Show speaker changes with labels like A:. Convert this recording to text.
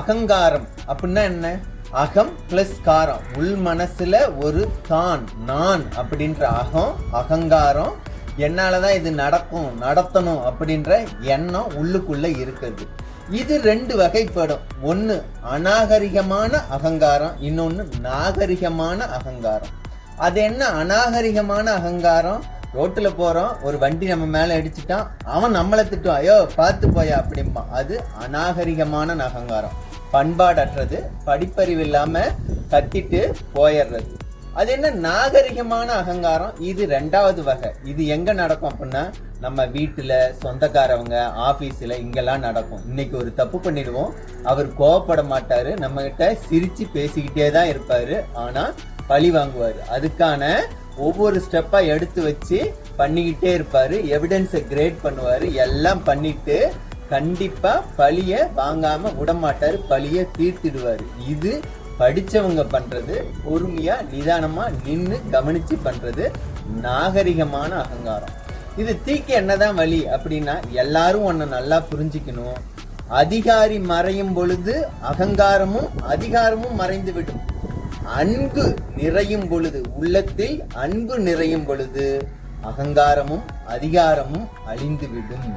A: அகங்காரம். அப்படின்னா என்ன? அகம் பிளஸ் காரம். உள் மனசுல ஒரு தான் நான் அப்படின்ற அகம் அகங்காரம் என்னாலதான் இது நடக்கும் நடத்தணும் அப்படின்ற எண்ணம் உள்ளுக்குள்ள இருக்குது. இது ரெண்டு வகைப்படும். ஒன்று அநாகரிகமான அகங்காரம் இன்னொன்று நாகரிகமான அகங்காரம். அது என்ன? அநாகரிகமான அகங்காரம்? ரோட்டில் போகிறோம் ஒரு வண்டி நம்ம மேலே அடிச்சுட்டான் அவன் நம்மளை திட்டுவான். ஐயோ பார்த்து போயா அப்படிம்பான் அது அநாகரிகமான அகங்காரம். பண்பாடற்றது படிப்பறிவு இல்லாமல் கத்திட்டு போயிடுறது அது என்ன நாகரிகமான அகங்காரம்? இது ரெண்டாவது வகை. இது எங்கே நடக்கும் அப்படின்னா நம்ம வீட்டில் சொந்தக்காரவங்க ஆஃபீஸில் இங்கெல்லாம் நடக்கும். இன்னைக்கு ஒரு தப்பு பண்ணிடுவோம். அவர் கோவப்பட மாட்டார். நம்மக்கிட்ட சிரித்து பேசிக்கிட்டே தான் இருப்பார். ஆனால் பழி வாங்குவார். அதுக்கான ஒவ்வொரு ஸ்டெப்பா எடுத்து வச்சு பண்ணிக்கிட்டே இருப்பாரு. எவிடன்ஸை கிரேட் பண்ணுவாரு. எல்லாம் பண்ணிட்டு கண்டிப்பா பழிய வாங்காம விடமாட்டாரு. பழிய தீர்த்திடுவாரு. இது படிச்சவங்க பண்றது. பொறுமையா நிதானமா நின்று கவனிச்சு பண்றது. நாகரிகமான அகங்காரம். இது தீக்கு என்னதான் வழி அப்படின்னா எல்லாரும் ஒன்ன நல்லா புரிஞ்சுக்கணும். அதிகாரி மறையும் பொழுது அகங்காரமும் அதிகாரமும் மறைந்து விடும் அன்பு நிறையும் பொழுது உள்ளத்தில் அன்பு நிறையும் பொழுது அகங்காரமும் அதிகாரமும் அழிந்துவிடும்.